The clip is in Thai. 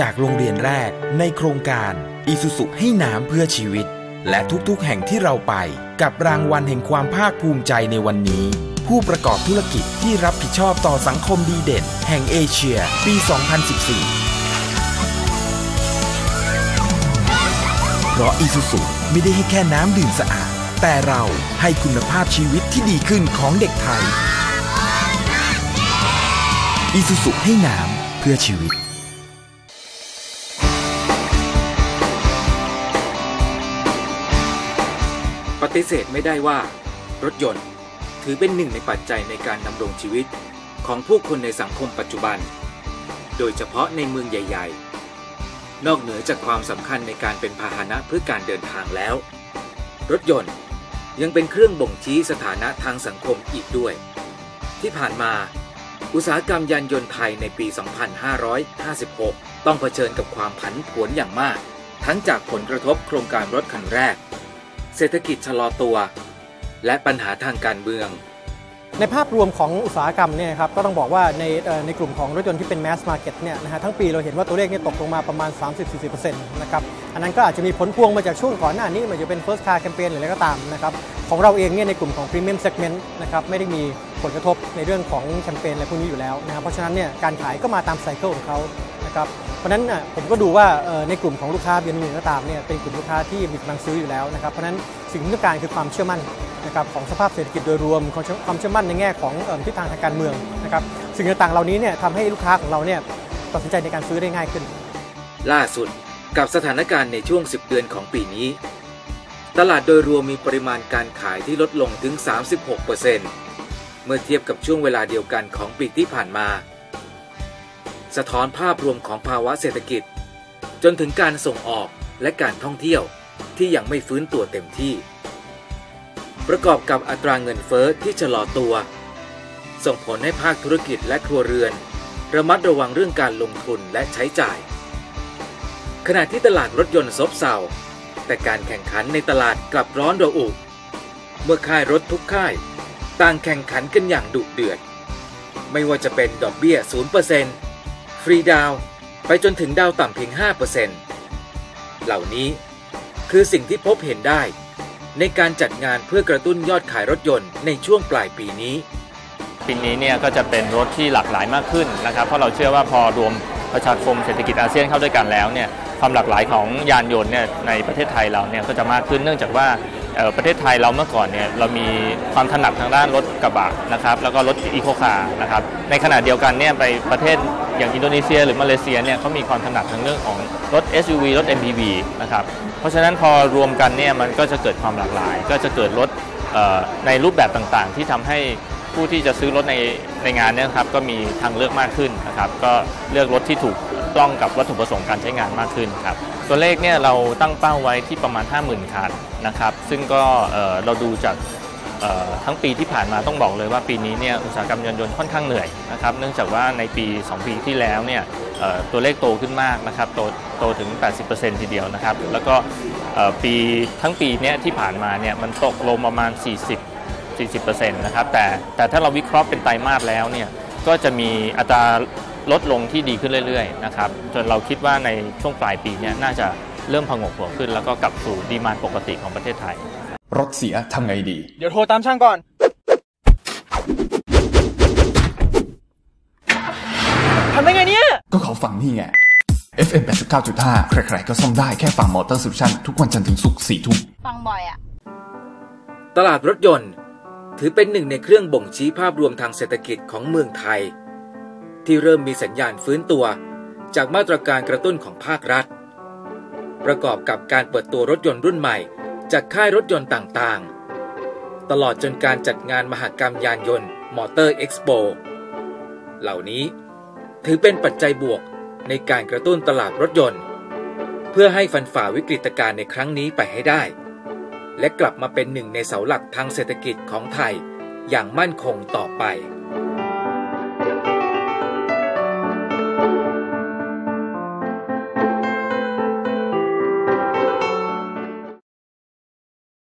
จากโรงเรียนแรกในโครงการอีสุสุให้น้ำเพื่อชีวิต และทุกๆแห่งที่เราไป กับรางวัลแห่งความภาคภูมิใจในวันนี้ ผู้ประกอบธุรกิจที่รับผิดชอบต่อสังคมดีเด่น แห่งเอเชีย ปี 2014 เพราะอีสุสุไม่ได้ให้แค่น้ำดื่มสะอาด แต่เราให้คุณภาพชีวิตที่ดีขึ้นของเด็กไทยอีสุสุให้น้ำเพื่อชีวิต ฏิเสธไม่ได้ว่า รถยนต์ถือเป็นหนึ่งในปัจจัยในการดำรงชีวิตของผู้คนในสังคมปัจจุบัน โดยเฉพาะในเมืองใหญ่ ๆ นอกเหนือจากความสำคัญในการเป็นพาหนะเพื่อการเดินทางแล้ว รถยนต์ยังเป็นเครื่องบ่งชี้สถานะทางสังคมอีกด้วย ที่ผ่านมา อุตสาหกรรมยานยนต์ไทยในปี 2556 ต้องเผชิญกับความผันผวนอย่างมาก ทั้งจากผลกระทบโครงการรถคันแรก เศรษฐกิจชะลอตัว และปัญหาทางการเมือง ในภาพรวมของอุตสาหกรรมเนี่ยครับก็ต้องบอกว่าในในกลุ่มของรถยนต์ที่เป็นแมสมาร์เก็ตเนี่ยนะฮะทั้งปีเราเห็นว่าตัวเลขเนี่ยตกลงมาประมาณ 30-40%นะครับอันนั้นก็อาจจะมีผลพวงมาจากช่วงก่อนหน้านี้มันจะเป็น first car campaign หรืออะไรก็ตามนะครับของเราเองเนี่ยในกลุ่มของ premium segment นะครับไม่ได้มีผลกระทบในเรื่องของแคมเปญอะไรพวกนี้อยู่แล้วนะครับเพราะฉะนั้นเนี่ยการขายก็มาตามไซเคิลของเขา นะครับเพราะฉะนั้นผมก็ดูว่าในกลุ่มของลูกค้าเบียร์นก็ตามเนี่ยเป็นกลุ่มลูกค้าที่มีกำลังซื้ออยู่แล้วนะครับเพราะฉะนั้นสิ่งที่ต้องการคือความเชื่อมั่นนะครับของสภาพเศรษฐกิจโดยรวมความเชื่อมั่นในแง่ของทิศทางทางการเมืองนะครับสิ่งต่างๆเหล่านี้เนี่ยทำให้ลูกค้าของเราเนี่ยตัดสินใจในการซื้อได้ง่ายขึ้น ล่าสุดกับสถานการณ์ในช่วง 10 เดือนของปีนี้ ตลาดโดยรวมมีปริมาณการขายที่ลดลงถึง 36%เมื่อเทียบกับช่วงเวลาเดียวกันของปีที่ผ่านมา สะท้อนภาพรวมของภาวะเศรษฐกิจ จนถึงการส่งออกและการท่องเที่ยวที่ยังไม่ฟื้นตัวเต็มที่ ประกอบกับอัตราเงินเฟ้อที่ชะลอตัว ส่งผลให้ภาคธุรกิจและครัวเรือน ระมัดระวังเรื่องการลงทุนและใช้จ่าย ขณะที่ตลาดรถยนต์ซบเซาแต่การแข่งขันในตลาดกลับร้อนระอุเมื่อค่ายรถทุกค่าย ต่างแข่งขันกันอย่างดุเดือด ไม่ว่าจะเป็นดอกเบี้ย 0% ฟรีดาว ไปจนถึงดาวต่ำเพียง 5%เหล่านี้คือสิ่งที่พบเห็นได้ ในการจัดงานเพื่อกระตุ้นยอดขายรถยนต์ในช่วงปลายปีนี้ ปีนี้เนี่ยก็จะเป็นรถที่หลากหลายมากขึ้นนะครับ เพราะเราเชื่อว่าพอรวมประชาคมเศรษฐกิจอาเซียนเข้าด้วยกันแล้วเนี่ยความหลากหลายของยานยนต์เนี่ยในประเทศไทยเราเนี่ยก็จะมากขึ้นเนื่องจากว่า ประเทศไทยเราเมื่อก่อนเนี่ยเรามีความถนัดทางด้านรถกระบะนะครับแล้วก็รถอีโคคาร์นะครับในขณะเดียวกันเนี่ยไปประเทศอย่างอินโดนีเซีย หรือมาเลเซียเนี่ยเขามีความถนัดทางเรื่องของรถ SUV รถ MPV นะครับเพราะฉะนั้นพอรวมกันเนี่ยมันก็จะเกิดความหลากหลาย ก็จะเกิดรถในรูปแบบต่างๆ ที่ทำให้ผู้ที่จะซื้อรถในในงานเนี่ยครับก็มีทางเลือกมากขึ้นนะครับก็เลือกรถที่ถูกต้องกับวัตถุประสงค์การใช้งานมากขึ้นครับ ตัวเลขเนี่ยเราตั้งเป้าไว้ที่ประมาณ 50,000 คันนะครับ ซึ่งก็เราดูจากทั้งปีที่ผ่านมาต้องบอกเลยว่าปีนี้เนี่ยอุตสาหกรรมยานยนต์ค่อนข้างเหนื่อยนะครับเนื่องจากว่าในปี 2 ปีที่แล้วเนี่ยตัวเลขโตขึ้นมากนะครับโตโตถึง 80%ทีเดียวนะครับ แล้วก็ปีทั้งปีเนี้ยที่ผ่านมาเนี่ยมันตกลงประมาณ 40 40%นะครับแต่แต่ถ้าเราวิเคราะห์เป็นไตรมาสแล้วเนี่ยก็จะมีอัตรา ลดลงที่ดีขึ้นเรื่อยๆนะครับจนเราคิดว่าในช่วงปลายปีเนี้น่าจะเริ่มผงกหัวขึ้น แล้วก็กลับสู่ดีมานปกติของประเทศไทย รถเสียทำไงดี เดี๋ยวโทรตามช่างก่อน ทำได้ไงเนี่ย ก็เขาฟังนี่ไง FM 89.5 ใครๆก็ซ่อมได้แค่ฟังมอเตอร์ o ูชั n ทุกวันจันทร์ถึงศุกร์สี่ทุ่มฟังบ่อยอะตลาดรถยนต์ ถือเป็นหนึ่งในเครื่องบ่งชี้ภาพรวมทางเศรษฐกิจของเมืองไทย ที่เริ่มมีสัญญาณฟื้นตัว จากมาตรการกระตุ้นของภาครัฐ ประกอบกับการเปิดตัวรถยนต์รุ่นใหม่ จากค่ายรถยนต์ต่างๆ ตลอดจนการจัดงานมหกรรมยานยนต์มอเตอร์เอ็กซ์โปเหล่านี้ถือเป็นปัจจัยบวกในการกระตุ้นตลาดรถยนต์ เพื่อให้ฟันฝ่าวิกฤตการณ์ในครั้งนี้ไปให้ได้ และกลับมาเป็นหนึ่งในเสาหลักทางเศรษฐกิจของไทยอย่างมั่นคงต่อไป